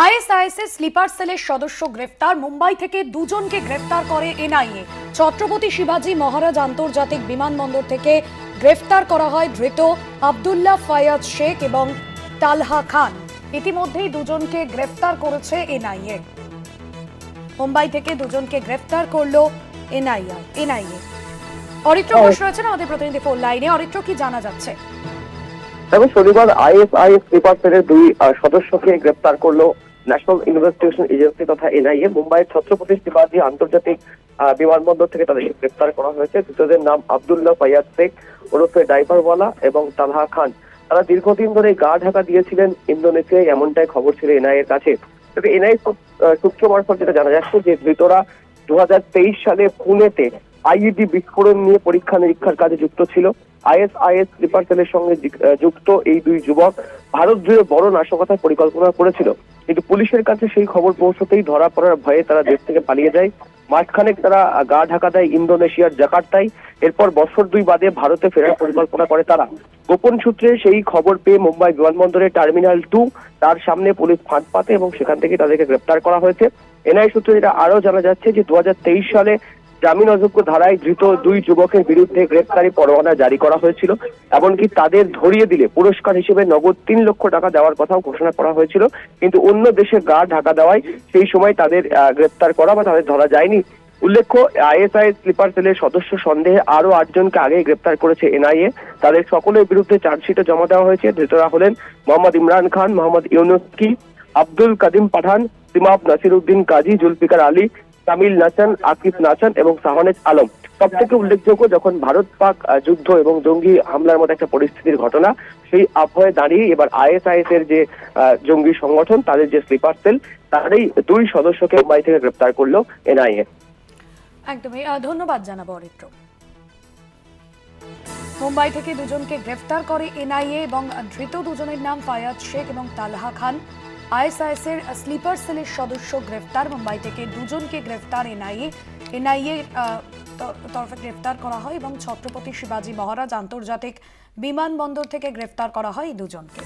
ISIS এর sleeper সেলের সদস্য গ্রেফতার। মুম্বাই থেকে দুজনকে গ্রেফতার করে এনআইএ। ছত্রপতি শিবাজি মহারাজ আন্তর্জাতিক বিমানবন্দর থেকে গ্রেফতার করা হয় ধৃত আবদুল্লাহ ফায়াজ শেখ এবং তালহা খান। ইতিমধ্যেই দুজনকে গ্রেফতার করেছে এনআইএ। মুম্বাই থেকে দুজনকে গ্রেফতার করল এনআইএ এনআইএ। অরিত্র ঘোষ রয়েছেন আমাদের প্রতিনিধি ফোন লাইনে। অরিত্র কি জানা যাচ্ছে? তবে শনিবার আইএসআইএস সেলের দুই সদস্যকে গ্রেপ্তার করল ন্যাশনাল ইনভেস্টিগেশন এজেন্সি তথা এনআইএ। মুম্বাইয়ের ছত্রপতি শিবাজি আন্তর্জাতিক বিমানবন্দর থেকে তাদেরকে গ্রেপ্তার করা হয়েছে। ধৃতদের নাম আবদুল্লাহ ফাইয়াজ শেখ, ওরফে ড্রাইভারওয়ালা এবং তালহা খান। তারা দীর্ঘদিন ধরে গা ঢাকা দিয়েছিলেন ইন্দোনেশিয়ায়, এমনটাই খবর ছিল এনআইএ এর কাছে। তবে এনআইএ সূত্র মারফত যেটা জানা যাচ্ছে যে ধৃতরা দু সালে পুনেতে আইইডি বিস্ফোরণ নিয়ে পরীক্ষা নিরীক্ষার কাজে যুক্ত ছিল। আইএসআইএস স্লিপার সেলের সঙ্গে যুক্ত এই দুই যুবক ভারত জুড়ে বড় নাশকতার পরিকল্পনা করেছিল। কিন্তু পুলিশের কাছে সেই খবর পৌঁছতেই ধরা পড়ার ভয়ে তারা দেশ থেকে পালিয়ে যায়। মাঝখানে তারা গা ঢাকা দেয় ইন্দোনেশিয়ার জাকার্তায়। এরপর বছর দুই বাদে ভারতে ফেরার পরিকল্পনা করে তারা। গোপন সূত্রে সেই খবর পেয়ে মুম্বাই বিমানবন্দরের টার্মিনাল টু তার সামনে পুলিশ ফাঁদ পাতে এবং সেখান থেকে তাদেরকে গ্রেপ্তার করা হয়েছে। এনআই সূত্রে যেটা আরও জানা যাচ্ছে যে দু হাজার তেইশ সালে জামিন অযোগ্য ধারায় ধৃত দুই যুবকের বিরুদ্ধে গ্রেপ্তারি পরোয়ানা জারি করা হয়েছিল, এমনকি তাদের ধরিয়ে দিলে পুরস্কার হিসেবে নগদ তিন লক্ষ টাকা দেওয়ার কথাও ঘোষণা করা হয়েছিল। কিন্তু অন্য দেশে গা ঢাকা দেওয়ায় সেই সময় তাদের গ্রেপ্তার করা বা তাদের ধরা যায়নি। উল্লেখ্য, আইএসআই স্লিপার সেলের সদস্য সন্দেহে আরও আটজনকে আগে গ্রেপ্তার করেছে এনআইএ। তাদের সকলের বিরুদ্ধে চার্জশিটে জমা দেওয়া হয়েছে। ধৃতরা হলেন মোহাম্মদ ইমরান খান, মোহাম্মদ ইউনুসকি আব্দুল কাদিম পাঠান সিমাব নাসির উদ্দিন কাজী, জুলফিকার আলী, তামিল নাচান আকিব নাচান এবং সাহনেজ আলম। সব থেকে উল্লেখযোগ্য যখন ভারত পাক যুদ্ধ এবং জঙ্গি হামলার মতো একটা পরিস্থিতির ঘটনা, সেই আবহাওয়ায় দাঁড়িয়ে এবার আইএসআইএস এর যে জঙ্গি সংগঠন, তাদের যে স্লিপার সেল তারই দুই সদস্যকে মুম্বাই থেকে গ্রেপ্তার করল এনআইএ। একদমই ধন্যবাদ জানাব অরিত্র। মুম্বাই থেকে দুজনকে গ্রেফতার করে এনআইএ এবং ধৃত দুজনের নাম ফায়াজ শেখ এবং তালহা খান। আইএসআইএস এর স্লিপার সেলের সদস্য গ্রেফতার। মুম্বাই থেকে দুজনকে গ্রেফতার এনআইএ। এনআইএ তরফে গ্রেফতার করা হয় এবং ছত্রপতি শিবাজি মহারাজ আন্তর্জাতিক বিমানবন্দর থেকে গ্রেফতার করা হয় এই দুজনকে।